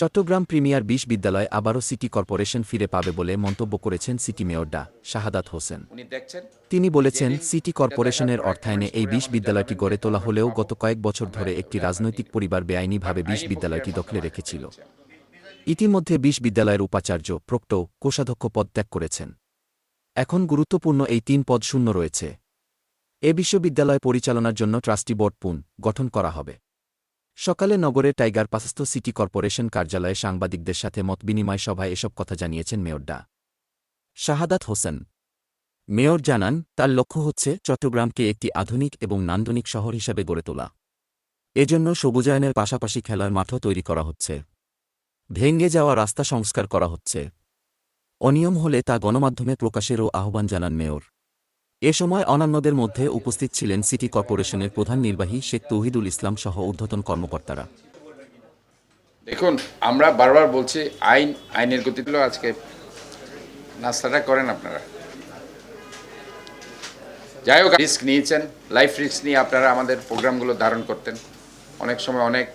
Chittagong premier বিশ বিদ্যালয় আবারও সিটি কর্পোরেশন ফিরে পাবে বলে মন্তব্য করেছেন সিটি মেয়র ডা শাহাদাত হোসেন। তিনি বলেছেন সিটি কর্পোরেশনের অর্থায়নে এই বিশ বিদ্যালয়টি গড়ে তোলা হলেও গত কয়েক বছর ধরে একটি রাজনৈতিক পরিবার বেআইনিভাবে বিশ বিদ্যালয়টি দখলে রেখেছিল। ইতিমধ্যে বিশ বিদ্যালয়ের উপাচার্য প্রক্ট কোষাধ্যক্ষ পদ ত্যাগ করেছেন। এখন গুরুত্বপূর্ণ এই তিন পদ শূন্য রয়েছে। এ বিশ্ববিদ্যালয় পরিচালনার জন্য ট্রাস্টি বোর্ড পুন গঠন করা হবে। সকালে নগরের টাইগার পাশস্থ সিটি কর্পোরেশন কার্যালয়ে সাংবাদিকদের সাথে মতবিনিময় সভায় এসব কথা জানিয়েছেন মেয়র ডা। শাহাদাত হোসেন। মেয়র জানান, তার লক্ষ্য হচ্ছে চট্টগ্রামকে একটি আধুনিক এবং নান্দনিক শহর হিসেবে গড়ে তোলা। এজন্য সবুজায়নের পাশাপাশি খেলার মাঠও তৈরি করা হচ্ছে। ভেঙে যাওয়া রাস্তা সংস্কার করা হচ্ছে। অনিয়ম হলে তা গণমাধ্যমে প্রকাশেরও আহ্বান জানান মেয়র। এ সময় অন্যান্যদের মধ্যে উপস্থিত ছিলেন সিটি কর্পোরেশনের প্রধান নির্বাহী শেখ তৌহিদুল ইসলাম সহ ঊর্ধ্বতন কর্মকর্তারা। দেখুন, আমরা বারবার বলছি, আইন, আইনের গতি হলো আজকে। নাস্তাটা করেন আপনারা। যাই হোক রিস্ক নিয়েছেন লাইফ রিস্ক নিয়ে আপনারা আমাদের প্রোগ্রামগুলো ধারণ করতেন। অনেক সময় অনেক